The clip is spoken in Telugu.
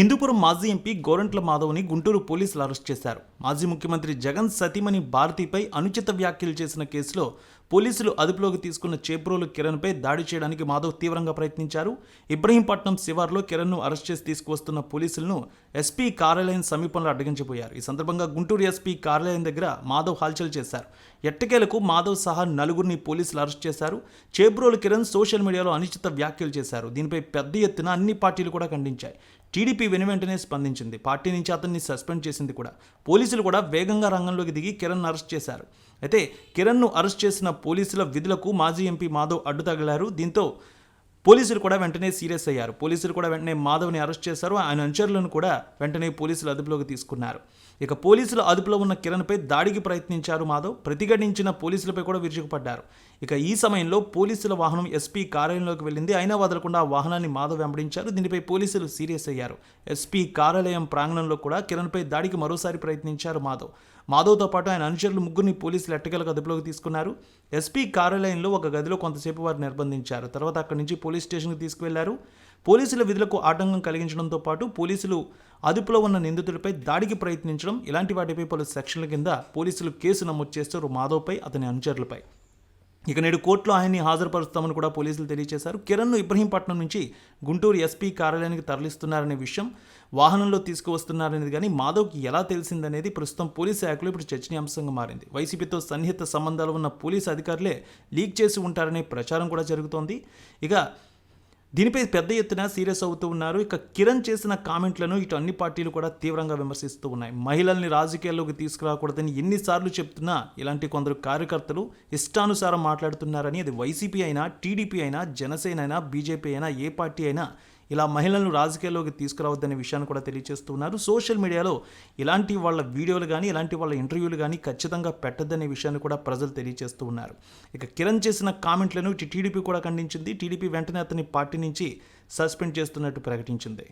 హిందూపురం మాజీ ఎంపీ గోరంట్ల మాధవ్ని గుంటూరు పోలీసులు అరెస్ట్ చేశారు. మాజీ ముఖ్యమంత్రి జగన్ సతీమణి భారతిపై అనుచిత వ్యాఖ్యలు చేసిన కేసులో పోలీసులు అదుపులోకి తీసుకున్న చేబ్రోలు కిరణ్పై దాడి చేయడానికి మాధవ్ తీవ్రంగా ప్రయత్నించారు. ఇబ్రహీంపట్నం శివార్లో కిరణ్ను అరెస్ట్ చేసి తీసుకువస్తున్న పోలీసులను ఎస్పీ కార్యాలయం సమీపంలో అడ్డగించిపోయారు ఈ సందర్భంగా గుంటూరు ఎస్పీ కార్యాలయం దగ్గర మాధవ్ హల్చల్ చేశారు. ఎట్టకేలకు మాధవ్ సహా నలుగురిని పోలీసులు అరెస్ట్ చేశారు. చేబ్రోలు కిరణ్ సోషల్ మీడియాలో అనిశ్చిత వ్యాఖ్యలు చేశారు. దీనిపై పెద్ద ఎత్తున అన్ని పార్టీలు కూడా ఖండించాయి. టీడీపీ వెను వెంటనే స్పందించింది. పార్టీ నుంచి అతన్ని సస్పెండ్ చేసింది కూడా. పోలీసులు కూడా వేగంగా రంగంలోకి దిగి కిరణ్ అరెస్ట్ చేశారు. అయితే కిరణ్ను అరెస్ట్ చేసిన పోలీసుల విధులకు మాజీ ఎంపీ మాధవ్ అడ్డు తగిలారు దీంతో పోలీసులు కూడా వెంటనే సీరియస్ అయ్యారు. పోలీసులు కూడా వెంటనే మాధవ్ని అరెస్ట్ చేశారు. ఆయన అనుచరులను కూడా వెంటనే పోలీసులు అదుపులోకి తీసుకున్నారు. ఇక పోలీసులు అదుపులో ఉన్న కిరణ్పై దాడికి ప్రయత్నించారు మాధవ్. ప్రతిఘటించిన పోలీసులపై కూడా విరుచుకుపడ్డారు. ఇక ఈ సమయంలో పోలీసుల వాహనం ఎస్పీ కార్యాలయంలోకి వెళ్ళింది. అయినా వదలకుండా ఆ వాహనాన్ని మాధవ్ వెంబడించారు. దీనిపై పోలీసులు సీరియస్ అయ్యారు. ఎస్పీ కార్యాలయం ప్రాంగణంలో కూడా కిరణ్పై దాడికి మరోసారి ప్రయత్నించారు మాధవ్. మాధవ్తో పాటు ఆయన అనుచరులు ముగ్గురిని పోలీసులు ఎట్టకేలకు అదుపులోకి తీసుకున్నారు. ఎస్పీ కార్యాలయంలో ఒక గదిలో కొంతసేపు వారు నిర్బంధించారు. తర్వాత అక్కడి నుంచి పోలీస్ స్టేషన్కి తీసుకువెళ్ళారు. పోలీసుల విధులకు ఆటంకం కలిగించడంతో పాటు పోలీసులు అదుపులో ఉన్న నిందితుడిపై దాడికి ప్రయత్నించడం ఇలాంటి వాటిపై పలు సెక్షన్ల కింద పోలీసులు కేసు నమోదు చేస్తారు మాధవ్పై అతని అనుచరులపై. ఇక నేడు కోర్టులో ఆయన్ని హాజరుపరుస్తామని కూడా పోలీసులు తెలియజేశారు. కిరణ్ను ఇబ్రహీంపట్నం నుంచి గుంటూరు ఎస్పీ కార్యాలయానికి తరలిస్తున్నారనే విషయం వాహనంలో తీసుకువస్తున్నారనేది కానీ మాధవ్కి ఎలా తెలిసిందనేది ప్రస్తుతం పోలీసు శాఖలో ఇప్పుడు చర్చనీయాంశంగా మారింది. వైసీపీతో సన్నిహిత సంబంధాలు ఉన్న పోలీసు అధికారులే లీక్ చేసి ఉంటారనే ప్రచారం కూడా జరుగుతోంది. ఇక దీనిపై పెద్ద ఎత్తున సీరియస్ అవుతూ ఉన్నారు. ఇక కిరణ్ చేసిన కామెంట్లను ఇటు అన్ని పార్టీలు కూడా తీవ్రంగా విమర్శిస్తూ ఉన్నాయి. మహిళల్ని రాజకీయాల్లోకి తీసుకురాకూడదని ఎన్నిసార్లు చెప్తున్నా ఇలాంటి కొందరు కార్యకర్తలు ఇష్టానుసారం మాట్లాడుతున్నారని అది వైసీపీ అయినా టీడీపీ అయినా జనసేన అయినా బీజేపీ అయినా ఏ పార్టీ అయినా ఇలా మహిళలను రాజకీయాల్లోకి తీసుకురావద్దనే విషయాన్ని కూడా తెలియజేస్తున్నారు. సోషల్ మీడియాలో ఇలాంటి వాళ్ళ వీడియోలు కానీ ఇలాంటి వాళ్ళ ఇంటర్వ్యూలు కానీ ఖచ్చితంగా పెట్టద్దనే విషయాన్ని కూడా ప్రజలు తెలియజేస్తూ ఉన్నారు. ఇక కిరణ్ చేసిన కామెంట్లను టీడీపీ కూడా ఖండించింది. టీడీపీ వెంటనే అతని పార్టీ నుంచి సస్పెండ్ చేస్తున్నట్టు ప్రకటించింది.